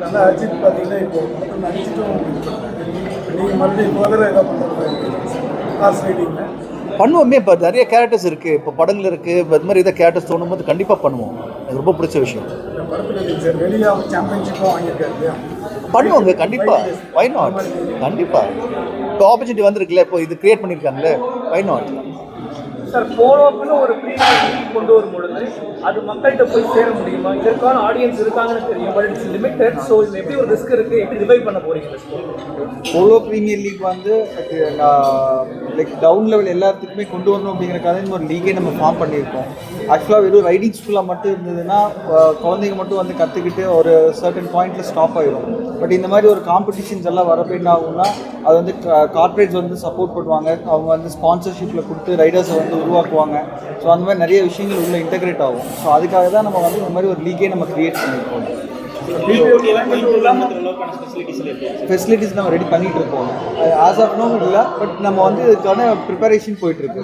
நல்லா அஜித் பார்த்தீங்கன்னா இப்போ படத்தில் நடிச்சிட்டும் நீங்கள் மறுபடியும் முதல்ல என்ன பண்ணுறது காசு ரைட்டிங்கில் பண்ணுவோமே இப்போ நிறைய கேரக்டர்ஸ் இருக்குது இப்போ படங்கள் இருக்குது இப்போ இது மாதிரி இதை கேரக்டர்ஸ் தோணும் போது கண்டிப்பாக பண்ணுவோம். எனக்கு ரொம்ப பிடிச்ச விஷயம். பண்ணுவோங்க கண்டிப்பாக வை நாட் கண்டிப்பாக இப்போ ஆப்பர்ச்சுனிட்டி வந்திருக்குல்ல இப்போ இது கிரியேட் பண்ணியிருக்காங்களே வை நாட் சார் ஃபாலோஅப்னு ஒரு ப்ரீமியம் கொண்டு வரும் பொழுது அது மக்கள்கிட்ட போய் சேர முடியுமா? இதற்கான ஆடியன்ஸ் இருக்காங்கன்னு தெரியும். பட் இட்ஸ் லிமிட்டட் ஸோ இது எப்படி ஒரு ரிஸ்க் இருக்கு. எப்படி ரிவைவ் பண்ண போறீங்க போலோ ப்ரீமியர் லீக் வந்து லைக் டவுன் லெவல் எல்லாத்துக்குமே கொண்டு வரணும் அப்படிங்கிறக்காக இந்த ஒரு லீகே நம்ம ஃபார்ம் பண்ணியிருக்கோம். ஆக்சுவலாக வெறும் ரைடிங் ஸ்கூலாக மட்டும் இருந்ததுன்னா குழந்தைங்க மட்டும் வந்து கற்றுக்கிட்டு ஒரு சர்டன் பாயிண்டில் ஸ்டாப் ஆயிடும் பட் இந்த மாதிரி ஒரு காம்படிஷன்ஸ் எல்லாம் வரப்போ என்ன ஆகும்னா அது வந்து கார்பரேட்ஸ் வந்து சப்போர்ட் பண்ணுவாங்க. அவங்க வந்து ஸ்பான்சர்ஷிப்பில் கொடுத்து ரைடர்ஸை வந்து உருவாக்குவாங்க. ஸோ அந்த மாதிரி நிறைய விஷயங்கள் உள்ளே இன்டகிரேட் ஆகும். ஸோ அதுக்காக தான் நம்ம வந்து இந்த மாதிரி ஒரு லீகே நம்ம க்ரியேட் பண்ணியிருக்கோம். ஃபெசிலிட்டிஸ் நம்ம ரெடி பண்ணிட்டு இருக்கோம். ஆஸ் ஆஃப் நோ இல்லை பட் நம்ம வந்து இதுக்கான ப்ரிப்பரேஷன் போயிட்டு இருக்கு.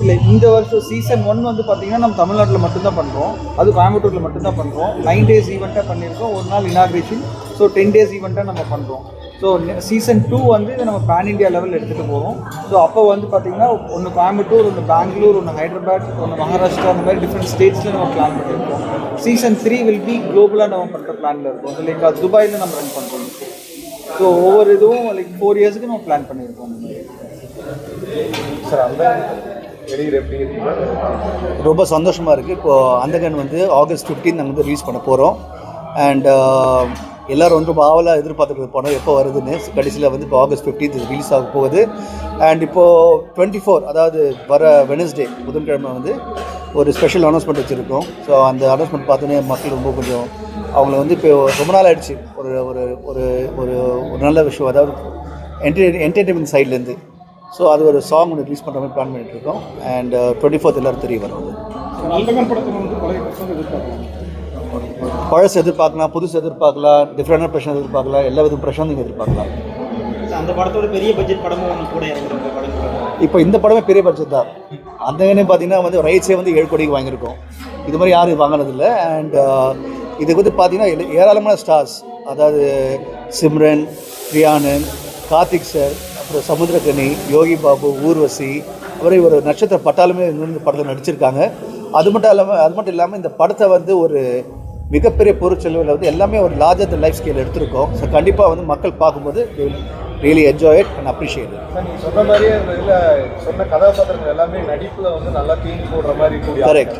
இல்லை இந்த வருஷம் சீசன் ஒன் வந்து பார்த்தீங்கன்னா நம்ம தமிழ்நாட்டில் மட்டும்தான் பண்ணுறோம் அது கோயம்புத்தூரில் மட்டும்தான் பண்ணுறோம் நைன் டேஸ் ஈவெண்ட்டாக பண்ணியிருக்கோம். ஒரு நாள் இனாக்ரேஷன் ஸோ டென் டேஸ் ஈவெண்ட்டாக நம்ம பண்ணுறோம் ஸோ சீசன் டூ வந்து இதை நம்ம பேன் இந்தியா லெவல் எடுத்துகிட்டு போகிறோம் ஸோ அப்போ வந்து பார்த்தீங்கன்னா ஒன்று கோயம்புத்தூர் ஒன்று பெங்களூர் ஒன்று ஹைதராபாத் ஒன்று மகாராஷ்டிரா அந்த மாதிரி டிஃப்ரெண்ட் ஸ்டேட்ஸில் நம்ம பிளான் பண்ணியிருக்கோம் சீசன் த்ரீ வில் பி குளோபலாக நம்ம பண்ணுற பிளானில் இருக்கோம். ஸோ லைக் துபாயில் நம்ம ரன் பண்ணுறோம் ஸோ ஒவ்வொரு இதுவும் லைக் ஃபோர் இயர்ஸ்க்கு நம்ம பிளான் பண்ணியிருக்கோம் சார் அந்த ரொம்ப சந்தோஷமாக இருக்குது இப்போது அந்தகன் வந்து ஆகஸ்ட் 15 நாங்கள் வந்து ரிலீஸ் பண்ண போகிறோம் அண்ட் எல்லோரும் ரொம்ப ஆவலாக எதிர்பார்த்துட்டு படம் எப்போ வருதுன்னு கடைசியில் வந்து இப்போ ஆகஸ்ட் 15 ரிலீஸ் ஆக போகுது. அண்ட் இப்போது டுவெண்ட்டி ஃபோர் அதாவது வர வெனஸ்டே புதன்கிழமை வந்து ஒரு ஸ்பெஷல் அனௌன்ஸ்மெண்ட் வச்சுருக்கோம். ஸோ அந்த அனௌன்ஸ்மெண்ட் பார்த்தோன்னே மக்கள் ரொம்ப கொஞ்சம் அவங்கள வந்து இப்போ ரொம்ப நாள் ஆயிடுச்சு. ஒரு ஒரு ஒரு ஒரு ஒரு நல்ல விஷயம். அதாவது என்டர்டெயின் என்டர்டெயின்மெண்ட் சைட்லேருந்து ஸோ அது ஒரு சாங் ஒன்று ரிலீஸ் பண்ணுற மாதிரி பிளான் பண்ணிட்டு இருக்கோம். அண்ட் டுவெண்ட்டி ஃபோர்த் எல்லோரும் தெரிய வரும். பழசு எதிர்பார்க்கலாம் புதுசு எதிர்பார்க்கலாம் டிஃப்ரெண்டான பிரச்சனை எதிர்பார்க்கலாம் எல்லா வித பிரச்சனையும் நீங்கள் எதிர்பார்க்கலாம். அந்த படத்தோட பெரிய பட்ஜெட் படமும் ஒன்று கூட இப்போ இந்த படமே பெரிய பட்ஜெட் தான். அந்த கண்ணே பார்த்தீங்கன்னா வந்து ரைட்ஸே வந்து ஏழு கோடிக்கு வாங்கியிருக்கோம். இது மாதிரி யாரும் வாங்கினதில்லை அண்ட் இதுக்கு வந்து பார்த்தீங்கன்னா ஏராளமான ஸ்டார்ஸ் அதாவது சிம்ரன் ரியானன் கார்த்திக் சார் அப்புறம் சமுத்திரக்கனி யோகி பாபு ஊர்வசி அப்புறம் ஒரு நட்சத்திர பட்டாலுமே இந்த படத்தில் நடிச்சிருக்காங்க. அது மட்டும் இல்லாமல் அது மட்டும் இல்லாமல் இந்த படத்தை வந்து ஒரு மிகப்பெரிய பொருட்செலவில் வந்து எல்லாமே ஒரு லார்ஜர் லைஃப் ஸ்கேல் எடுத்திருக்கோம். ஸோ கண்டிப்பாக வந்து மக்கள் பார்க்கும்போது really enjoy it and appreciate நீங்கள் சொன்ன மாதிரியே இதில் சொன்ன கதாபாத்திரங்கள் எல்லாமே நடிப்பில் வந்து நல்லா தீனி போடுற மாதிரி Correct.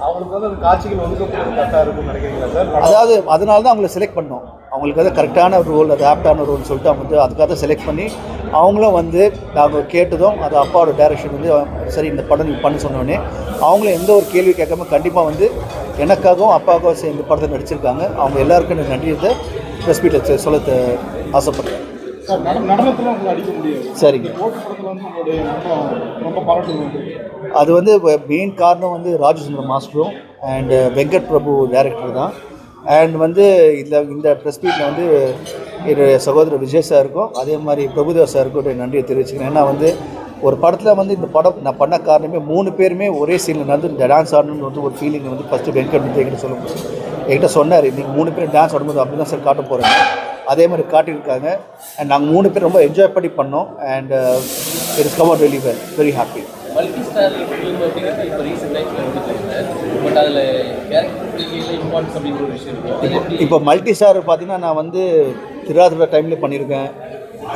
அவங்களுக்கு வந்து அந்த காட்சிகள் ஒதுக்கப்படுறது கரெக்டாக இருக்கும்னு நினைக்கிறீங்களா சார்? அதாவது அதனால தான் அவங்கள செலக்ட் பண்ணோம். அவங்களுக்கு வந்து கரெக்டான ஒரு ரோல் அது ஆப்டான ரோல்னு சொல்லிட்டு அவங்க வந்து அதுக்காக தான் செலக்ட் பண்ணி அவங்களும் வந்து நாங்கள் கேட்டதும் அது அப்பாவோட டைரக்ஷன் வந்து சரி இந்த படம் நீங்கள் பண்ண சொன்னோடனே அவங்களும் எந்த ஒரு கேள்வி கேட்காம கண்டிப்பாக வந்து எனக்காகவும் அப்பாவுக்கும் சேர்ந்து படத்தை நடிச்சிருக்காங்க. அவங்க எல்லாருக்கும் நன்றியத்தை ப்ரெஸ் மீட்டில் சொல்ல ஆசைப்படுறேன். சரிங்க. அது வந்து மெயின் காரணம் வந்து ராஜசுந்தரம் மாஸ்டரும் அண்ட் வெங்கட் பிரபு டைரக்டர் தான். அண்ட் வந்து இதில் இந்த ப்ரெஸ் மீட்டில் வந்து என்னுடைய சகோதரர் விஜய் சாருக்கும் அதே மாதிரி பிரபுதேவ் சாருக்கும் நன்றியை தெரிவிச்சுக்கிறேன். ஏன்னா வந்து ஒரு படத்தில் வந்து இந்த படம் நான் பண்ண காரணமே மூணு பேருமே ஒரே சீனில் நடந்து இந்த டான்ஸ் ஆடணும்னு வந்து ஒரு ஃபீலிங் வந்து ஃபஸ்ட்டு வெங்கட் வந்து என்கிட்ட சொல்லும். என்கிட்ட சொன்னார் நீங்கள் மூணு பேர் டான்ஸ் ஆடும்போது அப்படி தான் சார் காட்ட போகிறேன் அதே மாதிரி காட்டியிருக்காங்க. அண்ட் நாங்கள் மூணு பேர் ரொம்ப என்ஜாய் பண்ணி பண்ணோம். And it is come out very well very happy multi star film அப்படிங்கிறது இப்போ ரீசெண்ட் டைம்ஸில் வந்துட்டு இருக்கு பட் அதில் கேரக்டர் இம்பார்ட்டன்ஸ் அப்படிங்கிற ஒரு விஷயம் இருக்கும் அது எப்படி இப்போ மல்டி ஸ்டார் பார்த்தீங்கன்னா நான் வந்து திராதிர டைம்லேயே பண்ணியிருக்கேன்.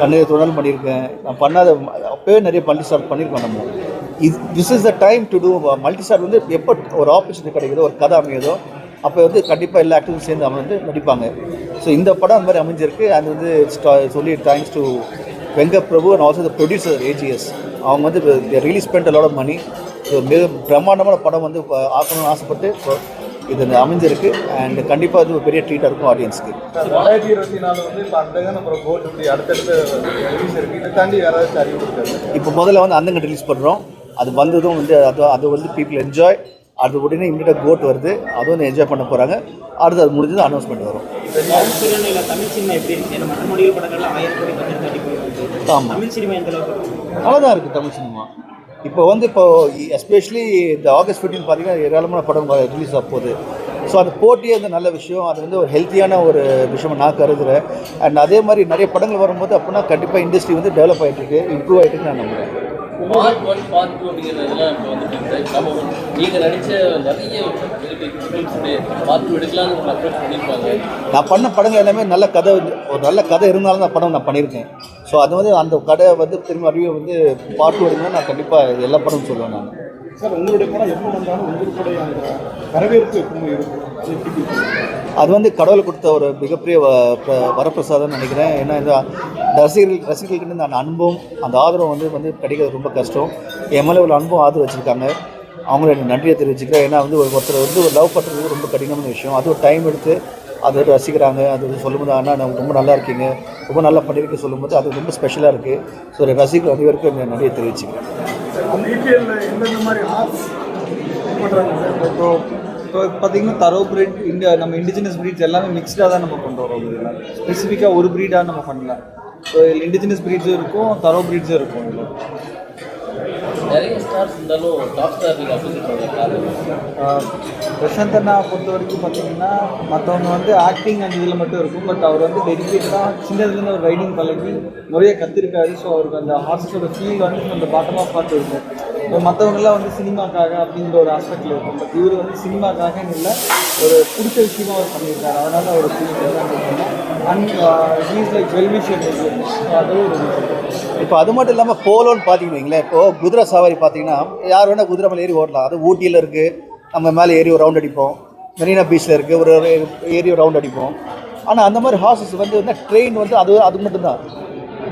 கண்ணீர் தொடர்ந்து பண்ணியிருக்கேன். நான் பண்ணாத அப்போவே நிறைய மல்டி ஸ்டார் பண்ணியிருக்கோம் நம்ம. இது this is the time to do multi star வந்து எப்போ ஒரு ஆப்பர்ச்சுனிட்டி கிடைக்குதோ ஒரு கதை அமையுதோ அப்போ வந்து கண்டிப்பாக எல்லா ஆக்டரும் சேர்ந்து அவங்க வந்து நடிப்பாங்க. ஸோ இந்த படம் அந்த மாதிரி அமைஞ்சிருக்கு. அது வந்து சொல்லி thanks to Venkat Prabhu and also the producer AGS அவங்க வந்து ரிலீஸ் பண்ணிட்டு லாட் ஆஃப் மணி மிக பிரம்மாண்டமான படம் வந்து ஆக்கணும்னு ஆசைப்பட்டு இது அமைஞ்சிருக்கு. அண்ட் கண்டிப்பாக இது ஒரு பெரிய ட்ரீட்டாக இருக்கும் ஆடியன்ஸ்க்கு ரெண்டாயிரத்தி இருபத்தி நாலு வந்து இப்போ அந்த அப்புறம் கோல்டு இப்படி அடுத்தடுத்த ரிலீஸ் இருக்குது இதை தாண்டி வேறு ஏதாச்சும் அறிவு இப்போ முதல்ல வந்து அந்தங்க ரிலீஸ் பண்ணுறோம் அது வந்ததும் வந்து அது அது வந்து பீப்புள் என்ஜாய் அது உடனே இமீடியட்டாக கோட் வருது. அதுவும் வந்து என்ஜாய் பண்ண போகிறாங்க அடுத்து அது முடிஞ்சது அனௌன்ஸ்மெண்ட் வரும். தமிழ் சினிமா ஆமாம் தமிழ் சினிமா எந்த அளவுக்கு இருக்கு? நல்லா தான் இருக்குது தமிழ் சினிமா. இப்போ வந்து இப்போ எஸ்பெஷலி இந்த ஆகஸ்ட் ஃபிஃப்டீன் பார்த்தீங்கன்னா ஏராளமான படம் ரிலீஸ் ஆக போகுது. ஸோ அந்த போட்டியே வந்து நல்ல விஷயம். அது வந்து ஒரு ஹெல்த்தியான ஒரு விஷயம் நான் கருதுகிறேன் அண்ட் அதே மாதிரி நிறைய படங்கள் வரும்போது அப்படின்னா கண்டிப்பாக இண்டஸ்ட்ரி வந்து டெவலப் ஆகிட்டு இருக்கு இம்ப்ரூவ் ஆகிட்டு நான் நம்புகிறேன் பார்ட் ஒன் பார்ட் டூ அப்படிங்கிறதெல்லாம் இப்போ வந்துட்டு நம்ம நீங்கள் நடித்த நிறைய பார்ட் டூ எடுக்கலாம்னு உங்களை அப்ரோச் பண்ணியிருப்பாங்க. நான் பண்ண படங்கள் எல்லாமே நல்ல கதை ஒரு நல்ல கதை இருந்தாலும் தான் படம் நான் பண்ணியிருக்கேன். ஸோ அது வந்து அந்த கதை வந்து திரும்ப அறிவு வந்து பார்ட் டூ எடுக்கணும்னா நான் கண்டிப்பாக எல்லா படமும் சொல்லுவேன் நான். சார் உங்களுடைய படம் எப்போ வந்தாலும் உங்களுடைய அந்த வரவேற்பு எப்பவுமே இருக்கும். அது வந்து கடவுள் கொடுத்த ஒரு மிகப்பெரிய வ- வரப்பிரசாதம்னு நினைக்கிறேன். ஏன்னா இந்த ரசிகர்கள் ரசிகர்கள்கிட்ட அந்த அனுபவம் அந்த ஆதரவு வந்து வந்து கிடைக்கிறது ரொம்ப கஷ்டம். என் மேலே ஒரு அனுபவம் ஆதரவு வச்சுருக்காங்க. அவங்கள எனக்கு நன்றியை தெரிவிச்சுக்கிறேன். ஏன்னா வந்து ஒரு- ஒருத்தர் வந்து ஒரு லவ் பண்ணுறது ரொம்ப கடினமான விஷயம். அது ஒரு டைம் எடுத்து அதை ரசிக்கிறாங்க அது வந்து சொல்லும்போது அண்ணா நான் ரொம்ப நல்லா இருக்கீங்க. ரொம்ப நல்லா பண்ணியிருக்க சொல்லும்போது அது ரொம்ப ஸ்பெஷலாக இருக்குது ஸோ ரசிகர் அனைவருக்கும் என் நன்றியை தெரிவிச்சுக்கிறேன். இப்போ இப்போ பார்த்தீங்கன்னா தரோ breed இந்த நம்ம இண்டிஜினஸ் breeds எல்லாமே மிக்ஸ்டாக தான் நம்ம கொண்டு வரோம். ஸ்பெசிஃபிக்காக ஒரு ப்ரீடாக நம்ம பண்ணல ஸோ இண்டிஜினஸ் breedsம் இருக்கும் தரோ breedsம் இருக்கும். இதில் நிறைய ஸ்டார்ஸ் இருந்தாலும் டாப் ஸ்டார் நீங்கள் அப்ரோச் பிரசாந்த் அண்ணா பொறுத்த வரைக்கும் பார்த்தீங்கன்னா மற்றவங்க வந்து ஆக்டிங் அந்த இதில் மட்டும் இருக்கும். பட் அவர் வந்து டெடிக்கேட்டாக சின்னதுலேருந்து ஒரு ரைடிங் பழகி நிறைய கற்றுருக்காரு ஸோ அவருக்கு அந்த ஹார்ஸோட ஃபீல் வந்து அந்த பாட்டமாக பார்த்து இருக்கும். இப்போ மற்றவங்கெல்லாம் வந்து சினிமாக்காக அப்படிங்கிற ஒரு ஆஸ்பெக்டில் இருக்கும். பட் இவர் வந்து சினிமாக்காக இல்லை ஒரு பிடிச்ச விஷயமா அவர் பண்ணியிருக்காரு. அதனால அவர் ஃபீல் இப்போ அது மட்டும் இல்லாமல் போலோன்னு பார்த்தீங்கன்னு வைங்களேன். இப்போ குதிரை சவாரி பார்த்தீங்கன்னா யார் வேணால் குதிரை மேலே ஏறி ஓடலாம். அது ஊட்டியில் இருக்குது நம்ம மேலே ஏறி ஒரு ரவுண்ட் அடிப்போம். மெரினா பீச்சில் இருக்குது ஒரு ஒரு ஏறி ஒரு ரவுண்ட் அடிப்போம். ஆனால் அந்த மாதிரி ஹார்சஸ் வந்து வந்து ட்ரெயின் வந்து அது அது மட்டும்தான்.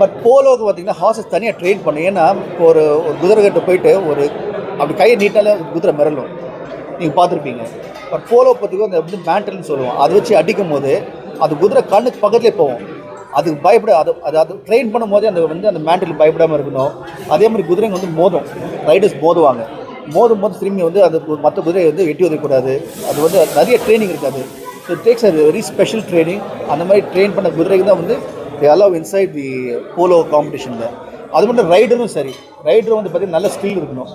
பட் போலோவுக்கு பார்த்தீங்கன்னா ஹார்சஸ் தனியாக ட்ரெயின் பண்ணும் ஏன்னா இப்போ ஒரு ஒரு குதிரை கிட்ட போயிட்டு ஒரு அப்படி கையை நீட்டாலே குதிரை மிரளும். நீங்கள் பார்த்துருப்பீங்க. பட் போலோ பார்த்துக்கோ அந்த வந்து மேண்டல்னு சொல்லுவோம். அதை வச்சு அடிக்கும் போது அது குதிரை கண்ணுக்கு பக்கத்துலேயே போகும். அதுக்கு பயப்பட அது அது அது ட்ரெயின் பண்ணும்போதே அந்த வந்து அந்த மேண்டில் பயப்படாமல் இருக்கணும். அதே மாதிரி குதிரைங்க வந்து மோதும். ரைடர்ஸ் மோதுவாங்க. மோதும் போது திரும்பி வந்து அது மற்ற குதிரையை வந்து எட்டி உதைக்கூடாது அது வந்து நிறைய ட்ரைனிங் இருக்காது. ஸோ டேக்ஸ் அது வெரி ஸ்பெஷல் ட்ரைனிங் அந்த மாதிரி ட்ரெயின் பண்ண குதிரைக்கு தான் வந்து the allow inside the polo காம்படிஷனில் அது மட்டும் ரைடரும் சரி. ரைடரும் வந்து பார்த்தீங்கன்னா நல்ல ஸ்கில் இருக்கணும்.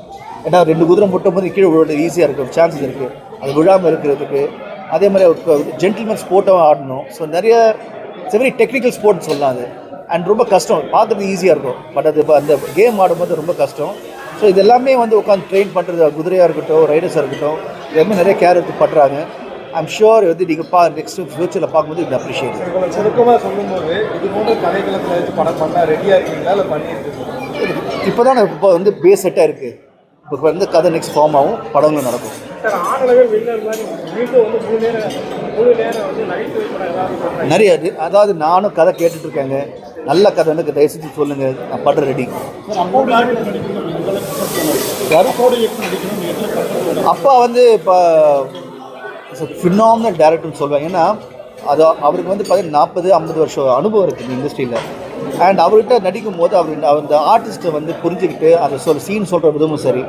ஏன்னா ரெண்டு குதிரை முட்டும் போது கீழே விழுவது ஈஸியாக இருக்கும். சான்சஸ் இருக்குது அது விழாமல் இருக்கிறதுக்கு அதே மாதிரி ஜென்டில்மேன் ஸ்போர்ட்டாக ஆடணும். ஸோ நிறைய இட்ஸ் வெரி டெக்னிக்கல் ஸ்போர்ட்ஸ் சொல்லலாம் அது. அண்ட் ரொம்ப கஷ்டம். பார்க்குறது ஈஸியாக இருக்கும். பட் அது இப்ப அந்த கேம் ஆடும்போது ரொம்ப கஷ்டம். ஸோ இது எல்லாமே வந்து உட்காந்து ட்ரெயின் பண்ணுறது குதிரையாக இருக்கட்டும் ரைடர்ஸாக இருக்கட்டும் எல்லாமே நிறைய கேர் எடுத்து பண்ணுறாங்க ஐம் ஷுர் வந்து நீங்கள் பா நெக்ஸ்ட் ஃபியூச்சரில் பார்க்கும்போது இது அப்ரிஷியேட் சுருக்கமாக சொல்லும்போது இது போன்ற கதைக்களத்தில் வச்சு படம் பண்ணால் ரெடியாக இருக்கீங்களா இல்லை பண்ணியிருக்கீங்களா இப்போ தான் இப்போ வந்து பேஸ் செட்டாக இருக்குது இப்போ வந்து கதை நெக்ஸ்ட் ஃபார்ம் ஆகும் படங்களும் நடக்கும். சார் ஆடலவே வின்னர் மாதிரி மீண்டும் வந்து முழு நேரம் முழு நேரம் வந்து நகைச்சுவை படம் ஏதாவது பண்ணுறாங்க நிறைய இது. அதாவது நானும் கதை கேட்டுட்டு இருக்கேங்க நல்ல கதை எனக்கு தயவு செஞ்சு சொல்லுங்கள் நான் படுற ரெடி அப்பா வந்து இப்போ ஃபினாமினல் டேரக்டர்னு சொல்லுவேன் ஏன்னா அது அவருக்கு வந்து பார்த்தீங்கன்னா நாற்பது ஐம்பது வருஷம் அனுபவம் இருக்குது இந்த இண்டஸ்ட்ரியில் அண்ட் அவர்கிட்ட நடிக்கும் போது அவர் அந்த ஆர்டிஸ்ட்டை வந்து புரிஞ்சுக்கிட்டு அதை சொல் சீன் சொல்கிற விதமும் சரி.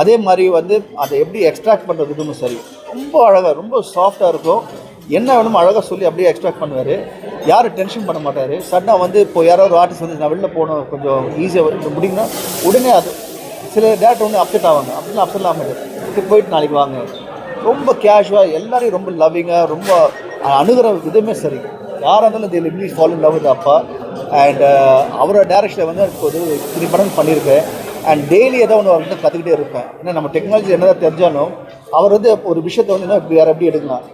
அதே மாதிரி வந்து அதை எப்படி எக்ஸ்ட்ராக்ட் பண்ணுற விதமும் சரி ரொம்ப அழகாக ரொம்ப சாஃப்டாக இருக்கும். என்ன வேணுமோ அழகாக சொல்லி அப்படியே எக்ஸ்ட்ராக்ட் பண்ணுவார். யாரும் டென்ஷன் பண்ண மாட்டார். சடனாக வந்து இப்போ யாரோ ஒரு ஆர்டிஸ்ட் வந்து நான் வெளில போகணும் கொஞ்சம் ஈஸியாக முடியும்னா உடனே அது சில டேரக்டர் வந்து அப்செட் ஆவாங்க. அப்படிலாம் அப்செட் மாட்டேன் போயிட்டு நாளைக்கு வாங்க. ரொம்ப கேஷுவாக எல்லாரையும் ரொம்ப லவ்விங்காக ரொம்ப அணுகிற விதமே சரி. யாராக இருந்தாலும் இந்த இங்கிலீஷ் ஃபாலோ லவ் அப்பா. அண்ட் uh, அவரோட டேரக்ஷனில் வந்து இப்போ இது படம் பண்ணியிருக்கேன். அண்ட் டெய்லி ஏதோ ஒன்று அவர்கிட்ட கற்றுக்கிட்டே இருப்பேன். ஏன்னா நம்ம டெக்னாலஜி என்னதான் தெரிஞ்சாலும் அவர் வந்து ஒரு விஷயத்தை வந்து இப்படி வேறு எப்படி எடுக்கலாம்?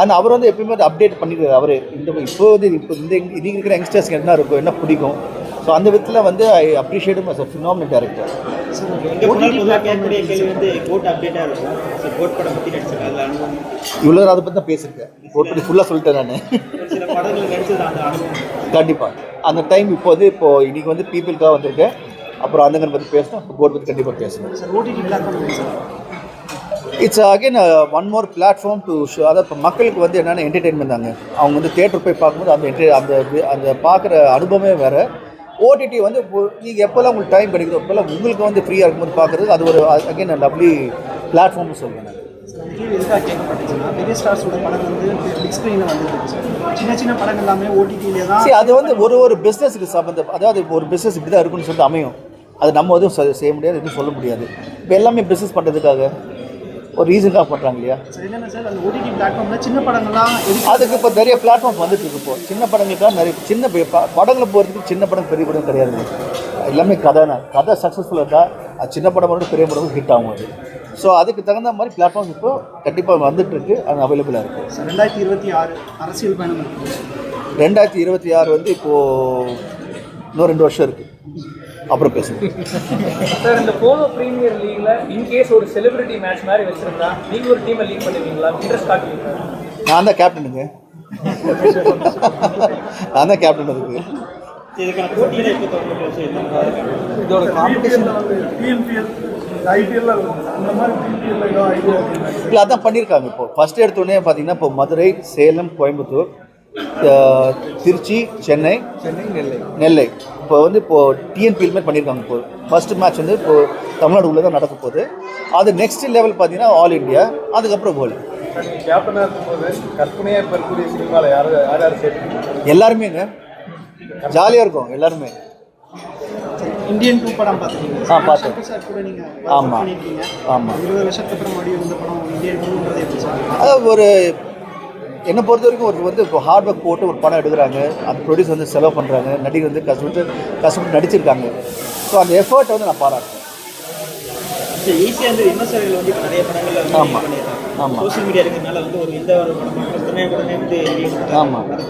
ஆனால் அவர் வந்து எப்பயுமே அதை அப்டேட் பண்ணிடுறாரு அவரே. இந்த இப்போ வந்து இப்போ இந்த இன்னைக்கு இருக்கிற யங்ஸ்டர்ஸ்க்கு என்ன இருக்கும் என்ன பிடிக்கும்? ஸோ அந்த விதத்தில் வந்து I appreciate as a phenomenal director GOAT GOAT பற்றி இவ்வளோ நேரம் அதை பற்றி தான் பேசியிருக்கேன். ஒரு படி ஃபுல்லாக சொல்லிட்டேன் நான். ஒரு சில படங்கள் நடிச்சது அந்த அனுபவம். கண்டிப்பாக அந்த டைம் இப்போ வந்து இப்போ இன்னைக்கு வந்து பீப்புளுக்காக வந்திருக்கேன். அப்புறம் அந்தங்கன் பற்றி பேசணும் அப்புறம் கோட் பற்றி கண்டிப்பாக பேசணும். It's again one more platform to show அதாவது இப்போ மக்களுக்கு வந்து என்னென்ன என்டர்டெயின்மெண்ட் தாங்க. அவங்க வந்து தேட்டர் போய் பார்க்கும்போது அந்த enter- அந்த அந்த பார்க்குற அனுபவமே வேறு. ஓடிடி வந்து நீங்கள் எப்போல்லாம் உங்களுக்கு டைம் கிடைக்குதோ அப்போல்லாம் உங்களுக்கு வந்து ஃப்ரீயாக இருக்கும்போது பார்க்குறது அது ஒரு அகைன் லவ்லி பிளாட்ஃபார்ம்னு சரி அது வந்து ஒரு ஒரு பிஸ்னஸுக்கு சம்மந்தம் அதாவது ஒரு பிஸ்னஸ் இப்படி தான் இருக்குன்னு சொல்லிட்டு அமையும். அது நம்ம எதுவும் செய்ய முடியாது எதுவும் சொல்ல முடியாது. இப்போ எல்லாமே பிஸ்னஸ் பண்ணுறதுக்காக ஒரு ரீசனுக்காக பண்ணுறாங்க இல்லையா? சின்ன படங்கள்லாம் அதுக்கு இப்போ நிறைய பிளாட்ஃபார்ம் வந்துட்டு இருக்கு இப்போ. சின்ன படங்களுக்காக நிறைய சின்ன படங்களை போகிறதுக்கு சின்ன படம் பெரிய படம் கிடையாது. எல்லாமே கதை தான். கதை சக்ஸஸ்ஃபுல்லாக இருந்தால் அது சின்ன படம் மட்டும் பெரிய படம் ஹிட் ஆகும் அது. ஸோ அதுக்கு தகுந்த மாதிரி பிளாட்ஃபார்ம் இப்போ கண்டிப்பாக வந்துட்டு இருக்கு அது அவைலபிளாக இருக்குது ரெண்டாயிரத்தி இருபத்தி ஆறு அரசியல் பயணம் ரெண்டாயிரத்தி இருபத்தி ஆறு வந்து இப்போது இன்னும் ரெண்டு வருஷம் இருக்குது அப்புறம் பேசுங்க சார் இந்த போலோ பிரீமியர் லீக்ல இன்கேஸ் ஒரு செலிபிரிட்டி மேட்ச் மாதிரி வச்சிருந்தா நீங்க ஒரு டீமை லீக் பண்ணுவீங்களா? இன்ட்ரெஸ்ட் காட்டுவீங்களா? நான் தான் கேப்டனுங்க நான் தான் கேப்டன் அதுக்கு இதோட காம்படிஷன் இல்லை அதான் பண்ணியிருக்காங்க இப்போ. ஃபஸ்ட் எடுத்தோடனே பார்த்தீங்கன்னா இப்போ மதுரை சேலம் கோயம்புத்தூர் திருச்சி சென்னை சென்னை நெல்லை. நெல்லை. இப்போ வந்து இப்போ டிஎன்பிஎல் மாதிரி பண்ணியிருக்காங்க இப்போ ஃபர்ஸ்ட் மேட்ச் வந்து இப்போ தமிழ்நாடு உள்ள தான் நடக்க போகுது. அது நெக்ஸ்ட் லெவல் பார்த்தீங்கன்னா ஆல் இந்தியா அதுக்கப்புறம் வேர்ல்டு கேப்டனாக இருக்கும்போது கற்பனையாக இப்போ இருக்கக்கூடிய சினிமாவில் யார் யார் யார் சேர்த்துக்கீங்க எல்லாருமேங்க ஜாலியாக இருக்கும் எல்லாருமே. இந்தியன் டூ படம் பார்த்துருக்கீங்க. ஆ, பார்த்தேன். சார் கூட நீங்கள் ஆமா. பண்ணியிருக்கீங்க ஆமாம் இருபது வருஷத்துக்கு அப்புறம் மறுபடியும் இருந்த படம் இந்தியன் டூன்றது எப்படி சார்? அதாவது ஒரு என்னை பொறுத்த வரைக்கும் ஒரு வந்து இப்போ ஹார்ட் ஒர்க் போட்டு ஒரு படம் எடுக்கிறாங்க அந்த ப்ரொடியூஸ் வந்து செலவு பண்ணுறாங்க நடிகர் வந்து கஷ்டப்பட்டு கஷ்டப்பட்டு நடிச்சிருக்காங்க ஸோ அந்த எஃபர்ட்டை வந்து நான் பாராட்டுறேன் ஈஸியாக வந்து விமர்சகர்கள் வந்து இப்போ நிறைய படங்கள்ல வந்து ஆமா. பண்ணிடுறாங்க ஆமா. சோஷியல் மீடியா இருக்கிறதுனால வந்து ஒரு இந்த ஒரு படம் உடனே உடனே வந்து review கொடுத்தாங்க. ஆமா. அதை?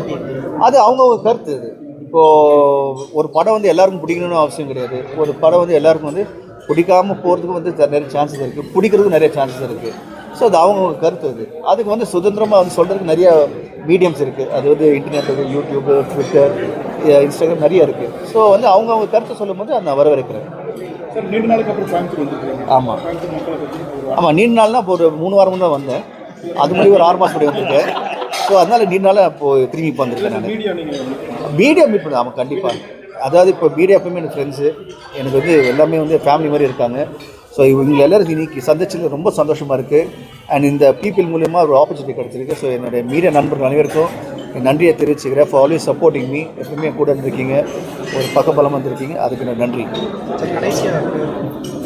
அது அவங்கவுங்க கருத்து இது இப்போது ஒரு படம் வந்து எல்லாருக்கும் பிடிக்கணும்னு அவசியம் கிடையாது ஒரு படம் வந்து எல்லாருக்கும் வந்து பிடிக்காம போகிறதுக்கு வந்து நிறைய சான்சஸ் இருக்குது பிடிக்கிறதுக்கு நிறைய சான்சஸ் இருக்குது ஸோ அது அவங்கவுங்க கருத்து அது. அதுக்கு வந்து சுதந்திரமாக வந்து சொல்கிறதுக்கு நிறைய மீடியம்ஸ் இருக்குது அது வந்து இன்டர்நெட் இருக்குது யூடியூப் ட்விட்டர் இன்ஸ்டாகிராம் நிறைய இருக்குது ஸோ வந்து அவங்கவுங்க கருத்தை சொல்லும்போது அதை நான் வரவேற்கிறேன். ஆமாம் ஆமாம் நீண்ட நாள்னா இப்போ ஒரு மூணு வாரம் தான் வந்தேன். அது மாதிரி ஒரு ஆறு மாதம் வந்திருக்கேன் ஸோ அதனால நீண்ட நாளாக இப்போ திரும்பி இப்போ வந்திருக்கேன் நான். மீடியா மீட் பண்ண ஆமாம் கண்டிப்பாக அதாவது இப்போ மீடியா எப்பவுமே எனக்கு ஃப்ரெண்ட்ஸு எனக்கு வந்து எல்லாமே வந்து ஃபேமிலி மாதிரி இருக்காங்க. ஸோ இவங்க எல்லாரும் இன்னைக்கு சந்திச்சது ரொம்ப சந்தோஷமாக இருக்குது அண்ட் இந்த பீப்பிள் மூலியமாக ஒரு ஆப்பர்ச்சுனிட்டி கிடச்சிருக்கு. ஸோ என்னுடைய மீடியா நண்பர்கள் அனைவருக்கும் என் நன்றியை தெரிவிச்சுக்கிறேன். ஃபார் ஆல்வேஸ் சப்போர்ட்டிங் மீ எப்பவுமே கூட இருந்திருக்கீங்க. ஒரு பக்கபலமாக இருந்திருக்கீங்க. அதுக்கு நான் நன்றி. கடைசியாக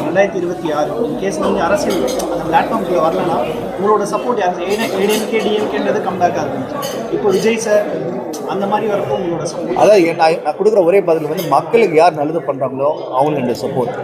ரெண்டாயிரத்தி இருபத்தி ஆறு கேஸ் நீங்கள் அரசியல் அந்த பிளாட்ஃபார்ம்குள்ளே வரலன்னா உங்களோட சப்போர்ட் யார்? ஏடிஎம்கே டிஎம்கேன்றது கம்பேக்காக இருந்துச்சு. இப்போ விஜய் சார் அந்த மாதிரி வரப்போ உங்களோட சப்போர்ட் அதாவது நான் நான் கொடுக்குற ஒரே பதில் வந்து மக்களுக்கு யார் நல்லது பண்ணுறாங்களோ அவங்களுக்கு சப்போர்ட்